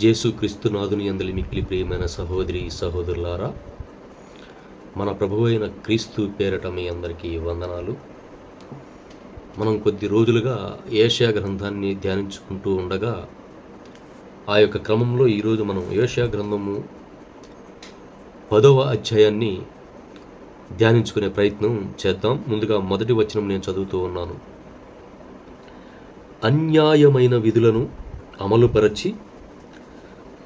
జేసు అందలి మిక్కిలి ప్రియమైన సహోదరి సహోదరులారా మన ప్రభు అయిన క్రీస్తు పేరట మీ అందరికీ వందనాలు. మనం కొద్ది రోజులుగా ఏషియా గ్రంథాన్ని ధ్యానించుకుంటూ ఉండగా ఆ యొక్క క్రమంలో ఈరోజు మనం ఏషియా గ్రంథము పదవ అధ్యాయాన్ని ధ్యానించుకునే ప్రయత్నం చేద్దాం. ముందుగా మొదటి వచనం నేను చదువుతూ ఉన్నాను. అన్యాయమైన విధులను అమలుపరచి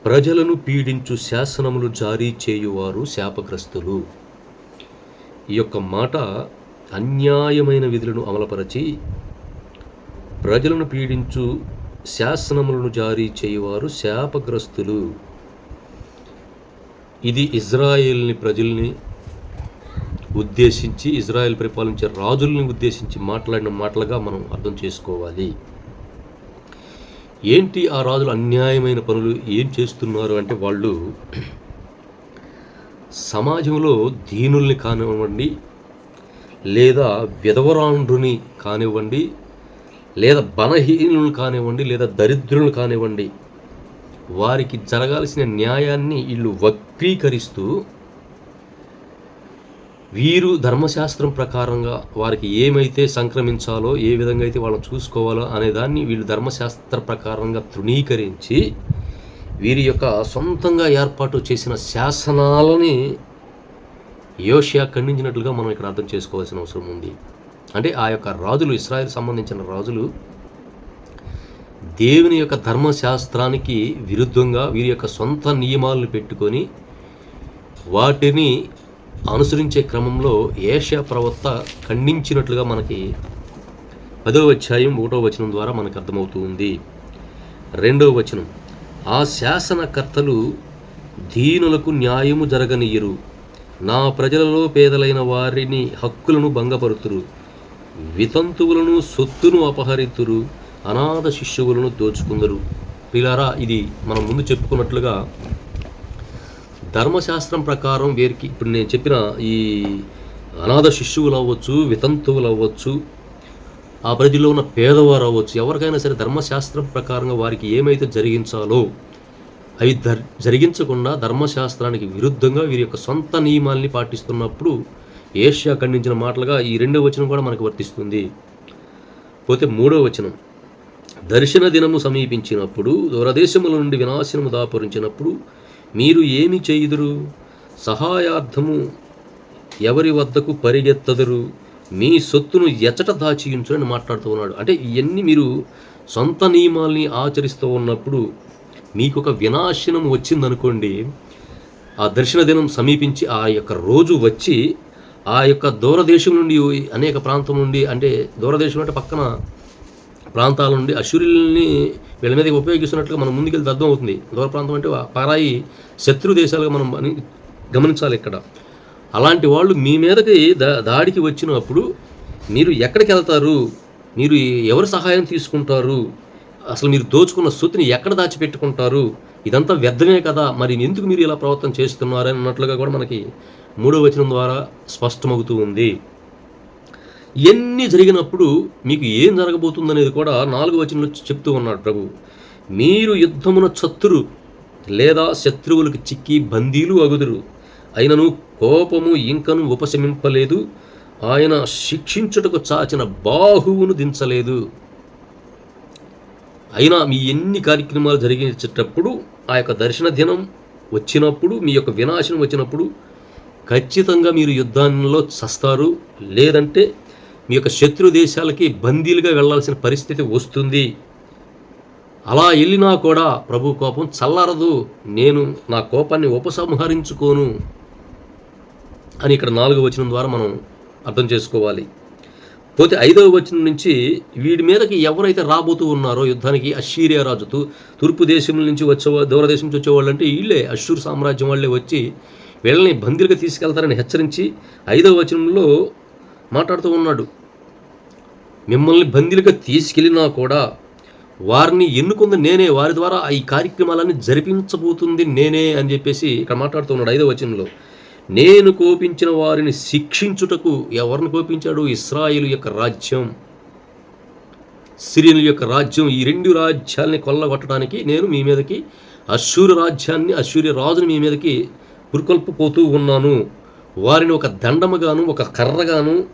ప్రజలను పీడించు శాసనములు జారీ చేయువారు శాపగ్రస్తులు. ఈ యొక్క మాట అన్యాయమైన విధులను అమలుపరచి ప్రజలను పీడించు శాసనములను జారీ చేయువారు శాపగ్రస్తులు. ఇది ఇజ్రాయేల్ని ప్రజల్ని ఉద్దేశించి ఇజ్రాయెల్ పరిపాలించే రాజుల్ని ఉద్దేశించి మాట్లాడిన మాటలుగా మనం అర్థం చేసుకోవాలి. ఏంటి ఆ రాజులు అన్యాయమైన పనులు ఏం చేస్తున్నారు అంటే వాళ్ళు సమాజంలో దీనుల్ని కానివ్వండి లేదా విధవరాండ్రుని కానివ్వండి లేదా బలహీనులను కానివ్వండి లేదా దరిద్రులను కానివ్వండి వారికి జరగాల్సిన న్యాయాన్ని వీళ్ళు వక్రీకరిస్తూ వీరు ధర్మశాస్త్రం ప్రకారంగా వారికి ఏమైతే సంక్రమించాలో ఏ విధంగా అయితే వాళ్ళని చూసుకోవాలో అనే దాన్ని వీళ్ళు ధర్మశాస్త్ర ప్రకారంగా తృణీకరించి వీరి యొక్క సొంతంగా ఏర్పాటు చేసిన శాసనాలని యోషియా ఖండించినట్లుగా మనం ఇక్కడ అర్థం చేసుకోవాల్సిన అవసరం ఉంది. అంటే ఆ యొక్క రాజులు ఇస్రాయల్ సంబంధించిన రాజులు దేవుని యొక్క ధర్మశాస్త్రానికి విరుద్ధంగా వీరి యొక్క సొంత నియమాలను పెట్టుకొని వాటిని అనుసరించే క్రమంలో ఏషియా ప్రవక్త ఖండించినట్లుగా మనకి పదవ అధ్యాయం ఒకటో వచనం ద్వారా మనకు అర్థమవుతూ ఉంది రెండవ వచనం ఆ శాసనకర్తలు దీనులకు న్యాయము జరగనీయరు. నా ప్రజలలో పేదలైన వారిని హక్కులను భంగపరుతురు. వితంతువులను సొత్తును అపహరితురు. అనాథ శిష్యువులను దోచుకుందరు. పిలారా ఇది మనం ముందు చెప్పుకున్నట్లుగా ధర్మశాస్త్రం ప్రకారం వీరికి ఇప్పుడు నేను చెప్పిన ఈ అనాథ శిష్యువులు అవ్వచ్చు వితంతువులు అవ్వచ్చు ఆ ప్రజల్లో ఉన్న పేదవారు అవ్వచ్చు ఎవరికైనా సరే ధర్మశాస్త్రం ప్రకారంగా వారికి ఏమైతే జరిగించాలో అవి దర్ జరిగించకుండా ధర్మశాస్త్రానికి విరుద్ధంగా వీరి యొక్క సొంత నియమాల్ని పాటిస్తున్నప్పుడు ఏషియా ఖండించిన మాటలుగా ఈ రెండవ వచనం కూడా మనకు వర్తిస్తుంది. పోతే మూడవ వచనం. దర్శన దినము సమీపించినప్పుడు దూరదేశముల నుండి వినాశనము దాపురించినప్పుడు మీరు ఏమి చేయుదురు? సహాయార్థము ఎవరి వద్దకు పరిగెత్తదురు? మీ సొత్తును ఎచట దాచియుంచు అని మాట్లాడుతూ ఉన్నాడు. అంటే ఇవన్నీ మీరు సొంత నియమాల్ని ఆచరిస్తూ ఉన్నప్పుడు మీకు ఒక వినాశనం వచ్చిందనుకోండి ఆ దర్శన దినం సమీపించి ఆ యొక్క రోజు వచ్చి ఆ యొక్క దూరదేశం నుండి అనేక ప్రాంతం నుండి అంటే దూరదేశం అంటే పక్కన ప్రాంతాల నుండి అశురుల్ని వీళ్ళ మీద ఉపయోగిస్తున్నట్లుగా మనం ముందుకెళ్తే అర్థం అవుతుంది. దూర ప్రాంతం అంటే పారాయి శత్రు దేశాలుగా మనం గమనించాలి ఇక్కడ. అలాంటి వాళ్ళు మీ మీదకి దా దాడికి వచ్చినప్పుడు మీరు ఎక్కడికి వెళ్తారు? మీరు ఎవరి సహాయం తీసుకుంటారు? అసలు మీరు దోచుకున్న సొత్తుని ఎక్కడ దాచిపెట్టుకుంటారు? ఇదంతా వ్యర్థమే కదా. మరి ఎందుకు మీరు ఇలా ప్రవర్తన చేస్తున్నారని అన్నట్లుగా కూడా మనకి మూడో వచనం ద్వారా స్పష్టమవుతూ ఉంది. ఇవన్నీ జరిగినప్పుడు మీకు ఏం జరగబోతుందనేది కూడా నాలుగు వచనంలో చెప్తూ ఉన్నాడు ప్రభు. మీరు యుద్ధమున చత్తురు లేదా శత్రువులకు చిక్కి బందీలు అగుదురు. అయినను కోపము ఇంకను ఉపశమింపలేదు. ఆయన శిక్షించుటకు చాచిన బాహువును దించలేదు. అయినా మీ ఎన్ని కార్యక్రమాలు జరిగించేటప్పుడు ఆ యొక్క దర్శన దినం వచ్చినప్పుడు మీ యొక్క వినాశనం వచ్చినప్పుడు ఖచ్చితంగా మీరు యుద్ధంలో చస్తారు. లేదంటే మీ యొక్క శత్రు దేశాలకి బందీలుగా వెళ్ళాల్సిన పరిస్థితి వస్తుంది. అలా వెళ్ళినా కూడా ప్రభు కోపం చల్లారదు. నేను నా కోపాన్ని ఉపసంహరించుకోను అని ఇక్కడ నాలుగో వచనం ద్వారా మనం అర్థం చేసుకోవాలి. పోతే ఐదవ వచనం నుంచి వీడి మీదకి ఎవరైతే రాబోతూ ఉన్నారో యుద్ధానికి అషీరియా రాజుతూ తూర్పు దేశం నుంచి వచ్చే దూరదేశం నుంచి వచ్చేవాళ్ళు అంటే వీళ్ళే అశ్షూర్ సామ్రాజ్యం వాళ్ళే వచ్చి వీళ్ళని బందీలుగా తీసుకెళ్తారని హెచ్చరించి ఐదవ వచనంలో మాట్లాడుతూ ఉన్నాడు. మిమ్మల్ని బందీలుగా తీసుకెళ్ళినా కూడా వారిని ఎన్నుకుంది నేనే వారి ద్వారా ఈ కార్యక్రమాలన్నీ జరిపించబోతుంది నేనే అని చెప్పేసి ఇక్కడ మాట్లాడుతున్నాడు ఐదవ వచనంలో. నేను కోపించిన వారిని శిక్షించుటకు ఎవరిని కోపించాడు? ఇస్రాయిల్ యొక్క రాజ్యం. సిరియన్ యొక్క రాజ్యం. ఈ రెండు రాజ్యాల్ని కొల్లగొట్టడానికి నేను మీ మీదకి అశ్షూరు రాజ్యాన్ని అశ్షూర్య రాజుని మీ మీదకి పురుకొల్పపోతూ ఉన్నాను. వారిని ఒక దండముగాను ఒక కర్రగాను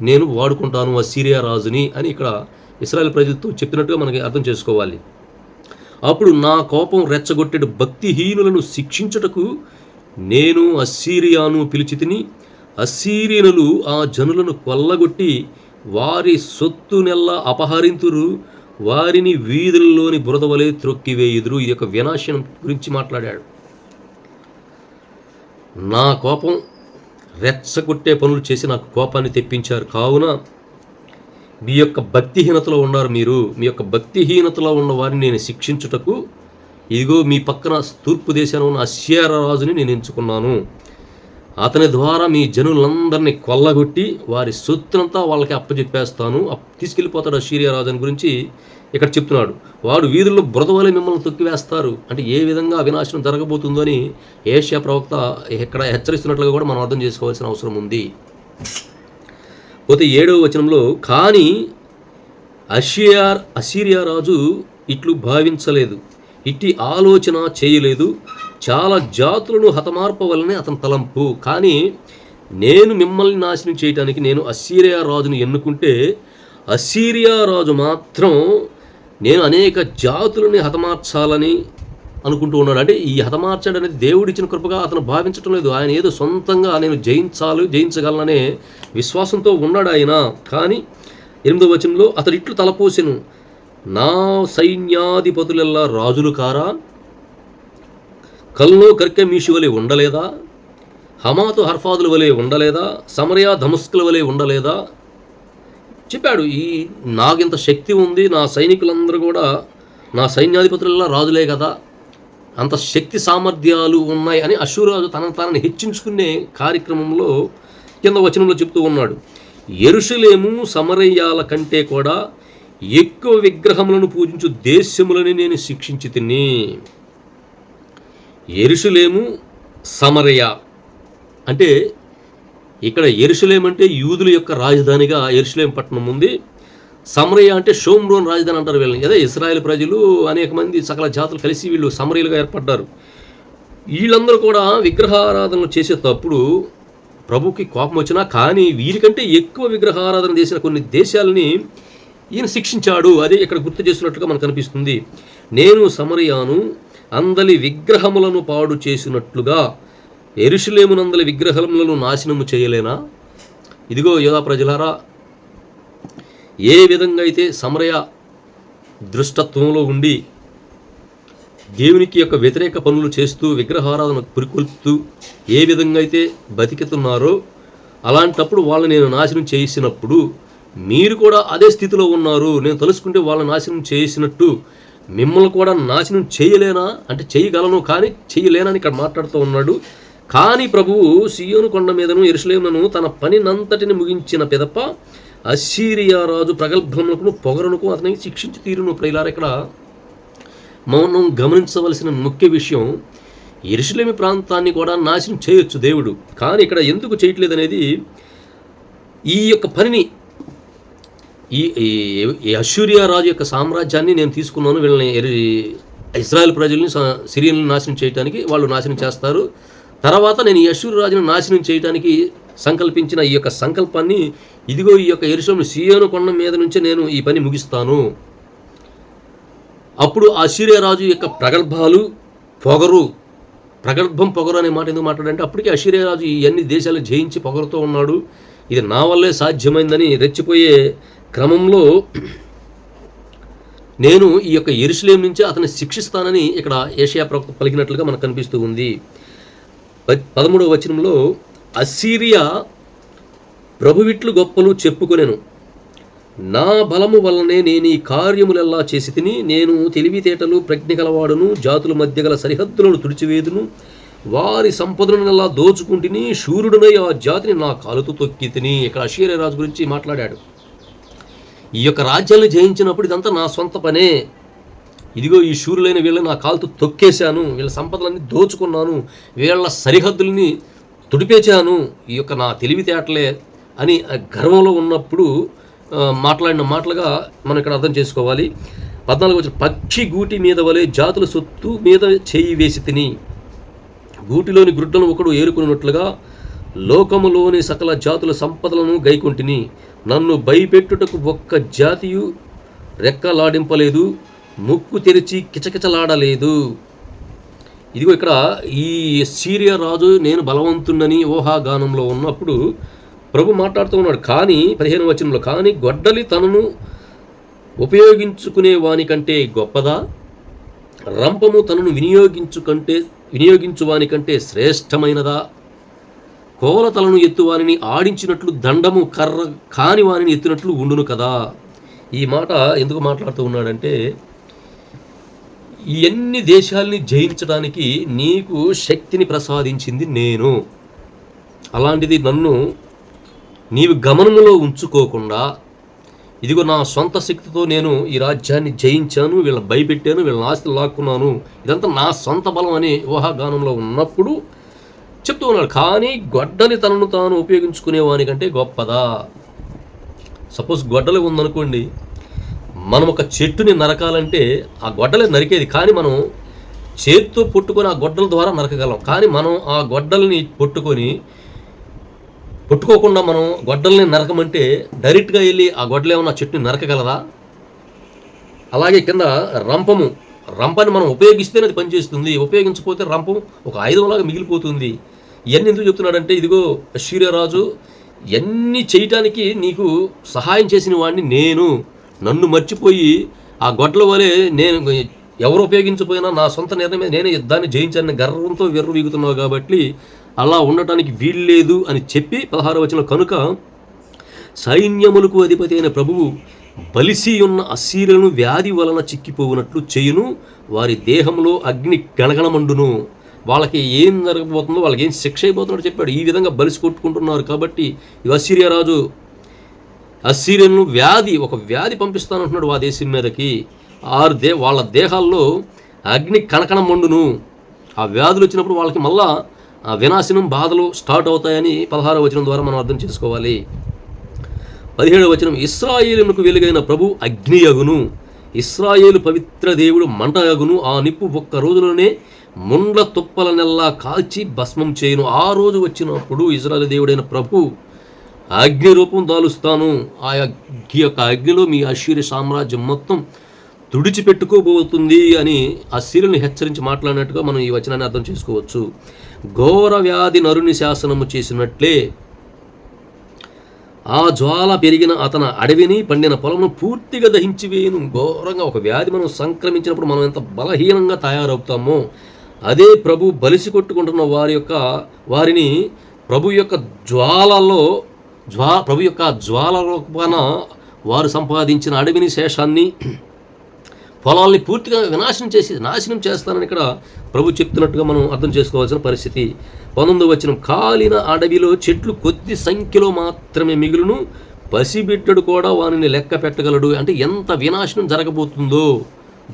నేను వాడుకుంటాను అసీరియా రాజుని అని ఇక్కడ ఇస్రాయల్ ప్రజలతో చెప్పినట్టుగా మనకి అర్థం చేసుకోవాలి. అప్పుడు నా కోపం రెచ్చగొట్టెడు భక్తిహీనులను శిక్షించుటకు నేను అస్సీరియాను పిలిచి తిని అస్సీరియనులు ఆ జనులను కొల్లగొట్టి వారి సొత్తునెల్లా అపహరింతురు వారిని వీధుల్లోని బురదవలే త్రొక్కివేయుదురు ఈ యొక్క వినాశనం గురించి మాట్లాడాడు. నా కోపం రెచ్చగొట్టే పనులు చేసి నాకు కోపాన్ని తెప్పించారు. కావున మీ యొక్క భక్తిహీనతలో ఉన్నారు మీరు. మీ యొక్క భక్తిహీనతలో ఉన్న వారిని నేను శిక్షించుటకు ఇదిగో మీ పక్కన తూర్పు దేశంలో ఉన్న అశ్యార రాజుని నేను ఎంచుకున్నాను. అతని ద్వారా మీ జనులందరినీ కొల్లగొట్టి వారి సొత్తునంతా వాళ్ళకి అప్పచెప్పేస్తాను అప్ తీసుకెళ్ళిపోతాడు అశ్చర్య రాజుని గురించి. ఇక్కడ చెప్తున్నాడు వాడు వీధుల్లో బురదవలే మిమ్మల్ని తొక్కివేస్తారు. అంటే ఏ విధంగా వినాశనం జరగబోతుందో అని ఏషియా ప్రవక్త ఇక్కడ హెచ్చరిస్తున్నట్లుగా కూడా మనం అర్థం చేసుకోవాల్సిన అవసరం ఉంది. పోతే ఏడవ వచనంలో కానీ అషియా అసీరియా రాజు ఇట్లు భావించలేదు ఇట్టి ఆలోచన చేయలేదు. చాలా జాతులను హతమార్పవలనే అతని తలంపు. కానీ నేను మిమ్మల్ని నాశనం చేయడానికి నేను అసీరియా రాజును ఎన్నుకుంటే అసీరియా రాజు మాత్రం నేను అనేక జాతులని హతమార్చాలని అనుకుంటూ ఉన్నాడు. అంటే ఈ హతమార్చడం అనేది దేవుడిచ్చిన కృపగా అతను భావించడం లేదు. ఆయన ఏదో సొంతంగా నేను జయించాలి జయించగలననే విశ్వాసంతో ఉన్నాడు ఆయన. కానీ ఎనిమిదో వచనంలో అతడు ఇట్లు తలపోసెను. నా సైన్యాధిపతులెల్లా రాజులు కారా? కల్లో కర్కెమీషి వలె ఉండలేదా? హమాతు హర్ఫాదుల వలె ఉండలేదా? సమరయా ధమస్కుల వలె ఉండలేదా? చెప్పాడు ఈ నాకింత శక్తి ఉంది నా సైనికులందరూ కూడా నా సైన్యాధిపతులలో రాజులే కదా అంత శక్తి సామర్థ్యాలు ఉన్నాయి అని అశ్వరాజు తన తనని హెచ్చించుకునే కార్యక్రమంలో కింద వచనంలో చెప్తూ ఉన్నాడు. ఎరుషులేము సమరయ్యాల కంటే కూడా ఎక్కువ విగ్రహములను పూజించు దేశములని నేను శిక్షించి తిని ఎరుషులేము సమరయ అంటే ఇక్కడ ఎరుసలేం అంటే యూదుల యొక్క రాజధానిగా ఎరుసలేం పట్టణం ఉంది. సమరయ అంటే షోమ్రోన్ రాజధాని అంటారు వీళ్ళని. అదే ఇస్రాయల్ ప్రజలు అనేక మంది సకల జాతులు కలిసి వీళ్ళు సమరయులుగా ఏర్పడ్డారు. వీళ్ళందరూ కూడా విగ్రహారాధనలు చేసేటప్పుడు ప్రభుకి కోపం వచ్చినా కానీ వీరికంటే ఎక్కువ విగ్రహారాధన చేసిన కొన్ని దేశాలని ఈయన శిక్షించాడు. అదే ఇక్కడ గుర్తు చేస్తున్నట్లుగా మనకు కనిపిస్తుంది. నేను సమరయాను అందలి విగ్రహములను పాడు చేసినట్లుగా ఎరుషులేమునందలి విగ్రహములను నాశనము చేయలేనా? ఇదిగో యోధా ప్రజలారా ఏ విధంగా అయితే సమరయ దృష్టత్వంలో ఉండి దేవునికి యొక్క వ్యతిరేక పనులు చేస్తూ విగ్రహారాధన పురికొల్పుతూ ఏ విధంగా అయితే బతికితున్నారో అలాంటప్పుడు వాళ్ళని నేను నాశనం చేసినప్పుడు మీరు కూడా అదే స్థితిలో ఉన్నారు. నేను తలుసుకుంటే వాళ్ళని నాశనం చేసినట్టు మిమ్మల్ని కూడా నాశనం చేయలేనా? అంటే చేయగలను కానీ చేయలేనని ఇక్కడ మాట్లాడుతూ ఉన్నాడు. కానీ ప్రభువు సియోను కొండ మీదను ఎరుసలేమును తన పనినంతటిని ముగించిన పిదప అస్సీరియా రాజు ప్రగల్భములకు పొగరునకు అతనికి శిక్షించి తీరును. ప్రైలారు ఇక్కడ మౌనం గమనించవలసిన ముఖ్య విషయం ఎరుసలేమి ప్రాంతాన్ని కూడా నాశనం చేయొచ్చు దేవుడు. కానీ ఇక్కడ ఎందుకు చేయట్లేదు అనేది ఈ యొక్క పనిని ఈ ఈ- ఈ రాజు యొక్క సామ్రాజ్యాన్ని నేను తీసుకున్నాను. వీళ్ళని ఇజ్రాయెల్ ప్రజల్ని సిరియల్ని నాశనం చేయడానికి వాళ్ళు నాశనం చేస్తారు. తర్వాత నేను ఈ రాజును నాశనం చేయడానికి సంకల్పించిన ఈ యొక్క సంకల్పాన్ని ఇదిగో ఈ యొక్క ఎరుసలను సియోను కొండ మీద నుంచే నేను ఈ పని ముగిస్తాను. అప్పుడు ఆ రాజు యొక్క ప్రగల్భాలు పొగరు. ప్రగల్భం పొగరు అనే మాట ఎందుకు మాట్లాడంటే అప్పటికే అశ్వర్య ఈ అన్ని దేశాలు జయించి పొగరుతో ఉన్నాడు. ఇది నా వల్లే సాధ్యమైందని రెచ్చిపోయే క్రమంలో నేను ఈ యొక్క ఎరుసలేం నుంచి అతన్ని శిక్షిస్తానని ఇక్కడ ఏషియా ప్రవక్త పలికినట్లుగా మనకు కనిపిస్తూ ఉంది. పదమూడవ వచనంలో అసీరియా ప్రభువిట్లు గొప్పలు చెప్పుకొనెను. నా బలము వల్లనే నేను ఈ కార్యములెల్లా చేసి తిని నేను తెలివితేటలు ప్రజ్ఞ గలవాడును జాతుల మధ్య గల సరిహద్దులను తుడిచివేదును. వారి సంపదలను ఎలా దోచుకుంటుని శూరుడునై ఆ జాతిని నా కాలుతో తొక్కి తిని ఇక్కడ అషీర రాజు గురించి మాట్లాడాడు. ఈ యొక్క రాజ్యాన్ని జయించినప్పుడు ఇదంతా నా సొంత పనే. ఇదిగో ఈ శూరులైన వీళ్ళని నా కాలుతో తొక్కేశాను వీళ్ళ సంపదలన్నీ దోచుకున్నాను వీళ్ళ సరిహద్దుల్ని తుడిపేచాను ఈ యొక్క నా తెలివితేటలే అని ఆ గర్వంలో ఉన్నప్పుడు మాట్లాడిన మాటలుగా మనం ఇక్కడ అర్థం చేసుకోవాలి. పద్నాలుగు వచ్చిన పక్షి గూటి మీద వలె జాతుల సొత్తు మీద చేయి వేసి తిని గూటిలోని గుడ్డను ఒకడు ఏరుకున్నట్లుగా లోకములోని సకల జాతుల సంపదలను గైకొంటిని నన్ను భయపెట్టుటకు ఒక్క జాతియు రెక్కలాడింపలేదు. ముక్కు తెరిచి కిచకిచలాడలేదు. ఇదిగో ఇక్కడ ఈ సీరియా రాజు నేను బలవంతున్నని ఊహాగానంలో ఉన్నప్పుడు ప్రభు మాట్లాడుతూ ఉన్నాడు. కానీ పదిహేను వచనంలో కానీ గొడ్డలి తనను ఉపయోగించుకునే వానికంటే గొప్పదా? రంపము తనను వినియోగించుకంటే వినియోగించువాని కంటే శ్రేష్టమైనదా? కోలతలను ఎత్తువానిని ఆడించినట్లు దండము కర్ర కాని వానిని ఎత్తినట్లు ఉండును కదా? ఈ మాట ఎందుకు మాట్లాడుతూ ఉన్నాడంటే ఈ ఎన్ని దేశాల్ని జయించడానికి నీకు శక్తిని ప్రసాదించింది నేను. అలాంటిది నన్ను నీవు గమనంలో ఉంచుకోకుండా ఇదిగో నా సొంత శక్తితో నేను ఈ రాజ్యాన్ని జయించాను వీళ్ళని భయపెట్టాను వీళ్ళని ఆస్తులు లాక్కున్నాను. ఇదంతా నా సొంత బలం అని ఊహాగానంలో ఉన్నప్పుడు చెప్తూ ఉన్నాడు. కానీ గొడ్డలి తనను తాను ఉపయోగించుకునేవానికంటే గొప్పదా? సపోజ్ గొడ్డలి ఉందనుకోండి మనం ఒక చెట్టుని నరకాలంటే ఆ గొడ్డలే నరికేది. కానీ మనం చేత్తో పుట్టుకొని ఆ గొడ్డల ద్వారా నరకగలం. కానీ మనం ఆ గొడ్డల్ని పుట్టుకొని పుట్టుకోకుండా మనం గొడ్డల్ని నరకమంటే డైరెక్ట్గా వెళ్ళి ఆ గొడ్డలే ఉన్న చెట్టుని నరకగలదా అలాగే కింద రంపము. రంపాన్ని మనం ఉపయోగిస్తేనే అది పనిచేస్తుంది. ఉపయోగించకపోతే రంపం ఒక ఆయుధంలాగా మిగిలిపోతుంది. ఇవన్నీ ఎందుకు చెప్తున్నాడంటే ఇదిగో అశ్వర్యరాజు ఇవన్నీ చేయటానికి నీకు సహాయం చేసిన వాడిని నేను. నన్ను మర్చిపోయి ఆ గొడ్ల వలె నేను ఎవరు ఉపయోగించకపోయినా నా సొంత నిర్ణయం నేనే యుద్ధాన్ని జయించాలని గర్వంతో వెర్రు వీగుతున్నావు కాబట్టి అలా ఉండటానికి వీల్లేదు అని చెప్పి పదహారు వచ్చిన కనుక సైన్యములకు అధిపతి అయిన ప్రభువు బలిసి ఉన్న అస్సీలను వ్యాధి వలన చిక్కిపోవునట్లు చేయును. వారి దేహంలో అగ్ని గణగణమండును. వాళ్ళకి ఏం జరగబోతుందో వాళ్ళకి ఏం శిక్ష అయిపోతున్నాడో చెప్పాడు. ఈ విధంగా బలిసి కొట్టుకుంటున్నారు కాబట్టి ఈ రాజు అస్సీరియన్ను వ్యాధి ఒక వ్యాధి పంపిస్తానంటున్నాడు ఆ దేశం మీదకి. ఆరు దే వాళ్ళ దేహాల్లో అగ్ని కణకణం మండును ఆ వ్యాధులు వచ్చినప్పుడు వాళ్ళకి మళ్ళా ఆ వినాశనం బాధలు స్టార్ట్ అవుతాయని పదహారవ వచనం ద్వారా మనం అర్థం చేసుకోవాలి. పదిహేడవ వచనం ఇస్రాయేలునకు వెలుగైన ప్రభు అగ్నియగును. ఇస్రాయేలు పవిత్ర దేవుడు మంటయగును. ఆ నిప్పు ఒక్క రోజులోనే ముండ్ల తుప్పల నెల్లా కాల్చి భస్మం చేయును. ఆ రోజు వచ్చినప్పుడు ఇజ్రాయల్ దేవుడైన ప్రభు అగ్ని రూపం దాలుస్తాను. ఆ అగ్ని యొక్క అగ్నిలో మీ అశ్వరి సామ్రాజ్యం మొత్తం తుడిచిపెట్టుకోబోతుంది అని ఆ సీరియల్ని హెచ్చరించి మాట్లాడినట్టుగా మనం ఈ వచనాన్ని అర్థం చేసుకోవచ్చు. ఘోర వ్యాధి నరుని శాసనము చేసినట్లే ఆ జ్వాల పెరిగిన అతని అడవిని పండిన పొలమును పూర్తిగా దహించివేయను ఘోరంగా ఒక వ్యాధి మనం సంక్రమించినప్పుడు మనం ఎంత బలహీనంగా తయారవుతామో అదే ప్రభు బలిసి కొట్టుకుంటున్న వారి యొక్క వారిని ప్రభు యొక్క జ్వాలలో జ్వా ప్రభు యొక్క జ్వాల రూపాన వారు సంపాదించిన అడవిని శేషాన్ని పొలాల్ని పూర్తిగా వినాశనం చేసి నాశనం చేస్తానని ఇక్కడ ప్రభు చెప్తున్నట్టుగా మనం అర్థం చేసుకోవాల్సిన పరిస్థితి. పంతొమ్మిది వచ్చిన కాలిన అడవిలో చెట్లు కొద్ది సంఖ్యలో మాత్రమే మిగులును. పసిబిడ్డడు కూడా వానిని లెక్క పెట్టగలడు. అంటే ఎంత వినాశనం జరగబోతుందో.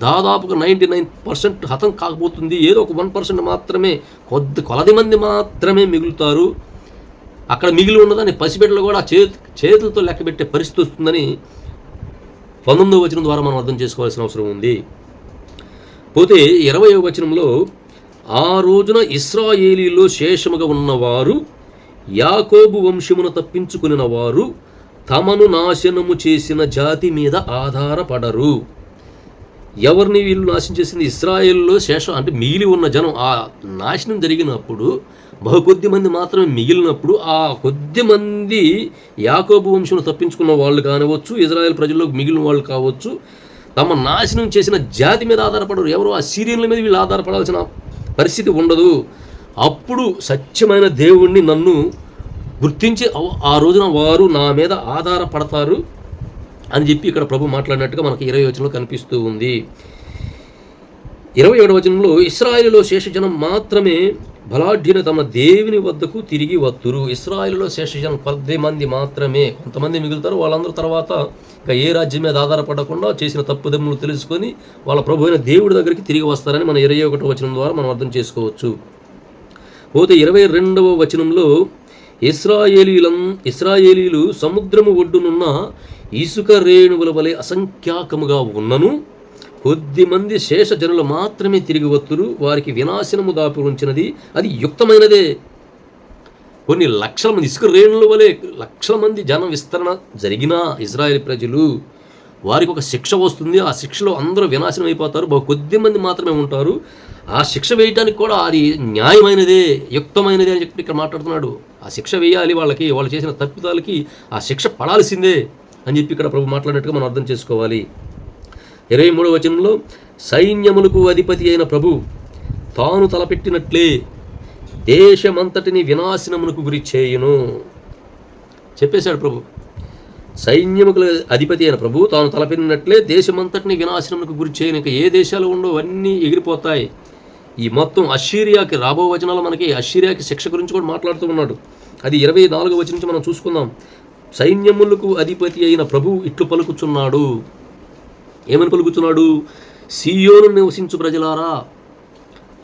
దాదాపుగా నైంటీ నైన్ పర్సెంట్ హతం కాకపోతుంది. ఏదో ఒక వన్ పర్సెంట్ మాత్రమే కొద్ది కొలది మంది మాత్రమే మిగులుతారు. అక్కడ మిగిలి ఉన్నదాన్ని పసిబిడ్డలు కూడా చేతి చేతులతో లెక్క పెట్టే పరిస్థితి వస్తుందని పంతొమ్మిదవ వచనం ద్వారా మనం అర్థం చేసుకోవాల్సిన అవసరం ఉంది. పోతే ఇరవై వచనంలో ఆ రోజున ఇస్రాయేలీలో శేషముగా ఉన్నవారు యాకోబు వంశమును తప్పించుకునిన వారు తమను నాశనము చేసిన జాతి మీద ఆధారపడరు. ఎవరిని వీళ్ళు నాశనం చేసింది? ఇస్రాయేల్లో శేషం అంటే మిగిలి ఉన్న జనం. ఆ నాశనం జరిగినప్పుడు బహుకొద్ది మంది మాత్రమే మిగిలినప్పుడు ఆ కొద్ది మంది యాకోబు వంశంలో తప్పించుకున్న వాళ్ళు కానివచ్చు ఇజ్రాయెల్ ప్రజల్లో మిగిలిన వాళ్ళు కావచ్చు తమ నాశనం చేసిన జాతి మీద ఆధారపడరు. ఎవరు ఆ సీరియన్ల మీద వీళ్ళు ఆధారపడాల్సిన పరిస్థితి ఉండదు. అప్పుడు సత్యమైన దేవుణ్ణి నన్ను గుర్తించి ఆ రోజున వారు నా మీద ఆధారపడతారు అని చెప్పి ఇక్కడ ప్రభు మాట్లాడినట్టుగా మనకి ఇరవై వచనంలో కనిపిస్తూ ఉంది. ఇరవై ఏడవ వచనంలో శేష శేషజనం మాత్రమే బలాఢ్యుని తమ దేవుని వద్దకు తిరిగి వత్తురు. ఇస్రాయిల్లో శేషజనం కొద్ది మంది మాత్రమే. కొంతమంది మిగులుతారు వాళ్ళందరూ తర్వాత ఇంకా ఏ రాజ్యం మీద ఆధారపడకుండా చేసిన తప్పుదమ్ములు తెలుసుకొని వాళ్ళ ప్రభు అయిన దేవుడి దగ్గరికి తిరిగి వస్తారని మన ఇరవై ఒకటో వచనం ద్వారా మనం అర్థం చేసుకోవచ్చు. పోతే ఇరవై రెండవ వచనంలో ఇస్రాయేలీలం ఇస్రాయేలీలు సముద్రము ఒడ్డునున్న ఇసుక రేణువుల వలె అసంఖ్యాకముగా ఉన్నను. కొద్ది మంది శేష జనులు మాత్రమే తిరిగి వత్తురు వారికి వినాశనము దాపి ఉంచినది అది యుక్తమైనదే. కొన్ని లక్షల మంది ఇసుక రేణుల వలె లక్షల మంది జన విస్తరణ జరిగిన ఇజ్రాయెల్ ప్రజలు వారికి ఒక శిక్ష వస్తుంది. ఆ శిక్షలో అందరూ వినాశనం అయిపోతారు. బహు కొద్ది మంది మాత్రమే ఉంటారు. ఆ శిక్ష వేయటానికి కూడా అది న్యాయమైనదే యుక్తమైనదే అని చెప్పి ఇక్కడ మాట్లాడుతున్నాడు. ఆ శిక్ష వేయాలి వాళ్ళకి వాళ్ళు చేసిన తప్పిదాలకి ఆ శిక్ష పడాల్సిందే అని చెప్పి ఇక్కడ ప్రభు మాట్లాడినట్టుగా మనం అర్థం చేసుకోవాలి. ఇరవై మూడవ వచనంలో సైన్యములకు అధిపతి అయిన ప్రభు తాను తలపెట్టినట్లే దేశమంతటిని వినాశనమునకు గురి చేయును. చెప్పేశాడు ప్రభు. సైన్యముల అధిపతి అయిన ప్రభు తాను తలపెట్టినట్లే దేశమంతటిని వినాశనమునకు గురి చేయను. ఇంకా ఏ దేశాలు ఉండవు అన్నీ ఎగిరిపోతాయి. ఈ మొత్తం అషీరియాకి రాబో వచనాలు మనకి అషీరియాకి శిక్ష గురించి కూడా మాట్లాడుతూ ఉన్నాడు. అది ఇరవై నాలుగో వచనం నుంచి మనం చూసుకుందాం. సైన్యములకు అధిపతి అయిన ప్రభు ఇట్లు పలుకుచున్నాడు. ఏమని పలుకుతున్నాడు సియోను నివసించు ప్రజలారా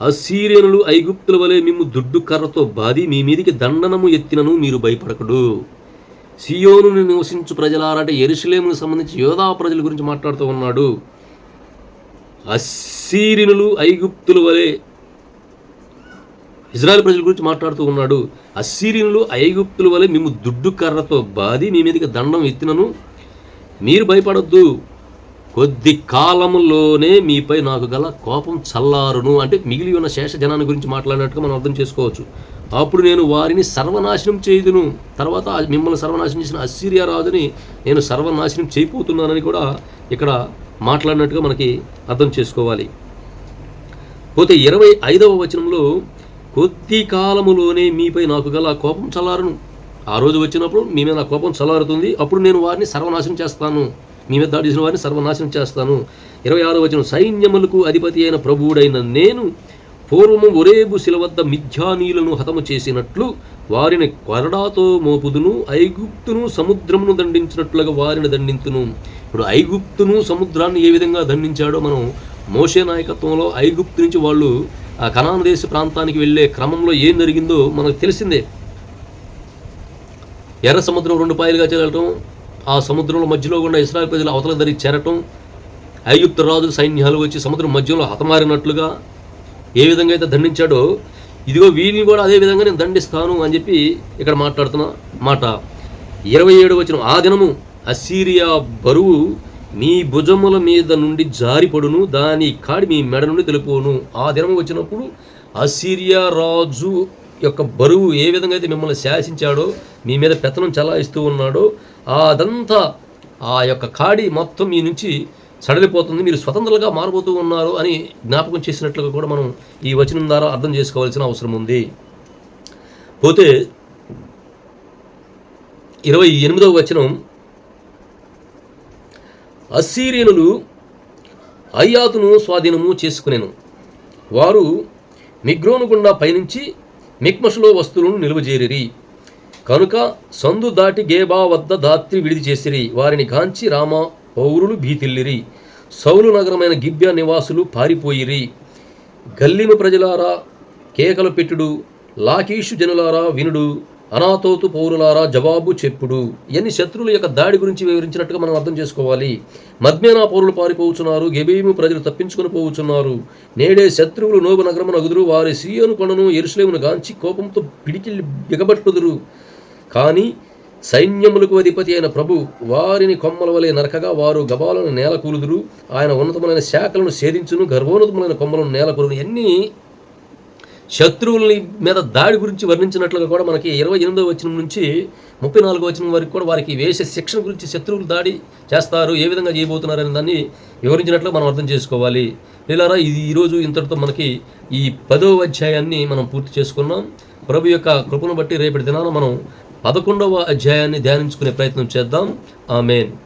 అసీరియనులు ఐగుప్తుల వలె మేము దుడ్డు కర్రతో బాది మీ మీదికి దండనము ఎత్తినను మీరు భయపడకడు. సియోను నివసించు ప్రజలారా అంటే ఎరుసలేముకు సంబంధించి యోధా ప్రజల గురించి మాట్లాడుతూ ఉన్నాడు. అస్సీరినులు ఐగుప్తుల వలె ఇజ్రాయెల్ ప్రజల గురించి మాట్లాడుతూ ఉన్నాడు. అస్సీరినులు ఐగుప్తుల వలె మేము దుడ్డు కర్రతో బాది మీ మీదకి దండం ఎత్తినను మీరు భయపడొద్దు. కొద్ది కాలంలోనే మీపై నాకు గల కోపం చల్లారును. అంటే మిగిలి ఉన్న శేష జనాన్ని గురించి మాట్లాడినట్టుగా మనం అర్థం చేసుకోవచ్చు. అప్పుడు నేను వారిని సర్వనాశనం చేయుదును. తర్వాత మిమ్మల్ని సర్వనాశనం చేసిన అస్సీరియా రాజుని నేను సర్వనాశనం చేయబోతున్నానని కూడా ఇక్కడ మాట్లాడినట్టుగా మనకి అర్థం చేసుకోవాలి. పోతే ఇరవై ఐదవ వచనంలో కొద్ది కాలములోనే మీపై నాకు గల కోపం చల్లారును. ఆ రోజు వచ్చినప్పుడు మీ మీద కోపం చల్లారుతుంది. అప్పుడు నేను వారిని సర్వనాశనం చేస్తాను. మీ మీద దాడి చేసిన వారిని సర్వనాశనం చేస్తాను. ఇరవై ఆరో వచనం సైన్యములకు అధిపతి అయిన ప్రభువుడైన నేను పూర్వము ఒరేబు శిల వద్ద మిథ్యానీలను హతము చేసినట్లు వారిని కొరడాతో మోపుదును ఐగుప్తును సముద్రమును దండించినట్లుగా వారిని దండింతును. ఇప్పుడు ఐగుప్తును సముద్రాన్ని ఏ విధంగా దండించాడో మనం మోషే నాయకత్వంలో ఐగుప్తు నుంచి వాళ్ళు ఆ కనాన దేశ ప్రాంతానికి వెళ్ళే క్రమంలో ఏం జరిగిందో మనకు తెలిసిందే. ఎర్ర సముద్రం రెండు పాయలుగా చేరటం ఆ సముద్రంలో మధ్యలో ఉన్న ఇస్రాయల్ ప్రజలు అవతల దరి చేరటం ఐగుప్తు రాజు సైన్యాలు వచ్చి సముద్రం మధ్యలో హతమారినట్లుగా ఏ విధంగా అయితే దండించాడో ఇదిగో వీరిని కూడా అదే విధంగా నేను దండిస్తాను అని చెప్పి ఇక్కడ మాట్లాడుతున్న మాట. ఇరవై ఏడు వచ్చిన ఆ దినము అసీరియా బరువు మీ భుజముల మీద నుండి జారిపడును దాని కాడి మీ మెడ నుండి తెలుపును. ఆ దినము వచ్చినప్పుడు అసీరియా రాజు యొక్క బరువు ఏ విధంగా అయితే మిమ్మల్ని శాసించాడో మీ మీద పెత్తనం చలాయిస్తూ ఉన్నాడో అదంతా ఆ యొక్క కాడి మొత్తం మీ నుంచి సడలిపోతుంది. మీరు స్వతంత్రంగా మారబోతూ ఉన్నారు అని జ్ఞాపకం చేసినట్లుగా కూడా మనం ఈ వచనం ద్వారా అర్థం చేసుకోవాల్సిన అవసరం ఉంది. పోతే ఇరవై ఎనిమిదవ వచనం అస్సీరియనులు అయ్యాతును స్వాధీనము చేసుకునేను. వారు మిగ్రోను గుండా పయనించి మిక్మషులో వస్తువులను నిలువజేరిరి కనుక సందు దాటి గేబా వద్ద దాత్రి విడిది చేసిరి. వారిని గాంచి రామ పౌరులు భీతిల్లిరి. సౌలు నగరమైన గిబ్యా నివాసులు పారిపోయిరి. గల్లిమ ప్రజలారా కేకలు పెట్టుడు లాకీషు జనులారా వినుడు. అనాతోతు పౌరులారా జవాబు చెప్పుడు. ఇవన్నీ శత్రువుల యొక్క దాడి గురించి వివరించినట్టుగా మనం అర్థం చేసుకోవాలి. మద్మేనా పౌరులు పారిపోవచ్చున్నారు గెబీము ప్రజలు తప్పించుకుని పోవచ్చున్నారు నేడే శత్రువులు నోబు నగరమున అగుదురు వారి సీయోను కొనను ఎరుసలేమును గాంచి కోపంతో పిడికిల్లి బిగబట్టుదురు. కానీ సైన్యములకు అధిపతి అయిన ప్రభు వారిని కొమ్మల వలె నరకగా వారు గబాలను నేల కూలుదురు ఆయన ఉన్నతమైన శాఖలను సేధించును గర్వోన్నతములైన కొమ్మలను నేల కూలును ఎన్ని శత్రువుల్ని మీద దాడి గురించి వర్ణించినట్లుగా కూడా మనకి ఇరవై ఎనిమిదో వచనం నుంచి ముప్పై నాలుగో వచనం వరకు కూడా వారికి వేసే శిక్షణ గురించి శత్రువులు దాడి చేస్తారు ఏ విధంగా చేయబోతున్నారు అనే దాన్ని వివరించినట్లు మనం అర్థం చేసుకోవాలి. లేలారా ఇది ఈరోజు ఇంతటితో మనకి ఈ పదో అధ్యాయాన్ని మనం పూర్తి చేసుకున్నాం. ప్రభు యొక్క కృపను బట్టి రేపటి దినాన మనం పదకొండవ అధ్యాయాన్ని ధ్యానించుకునే ప్రయత్నం చేద్దాం. ఆమెన్.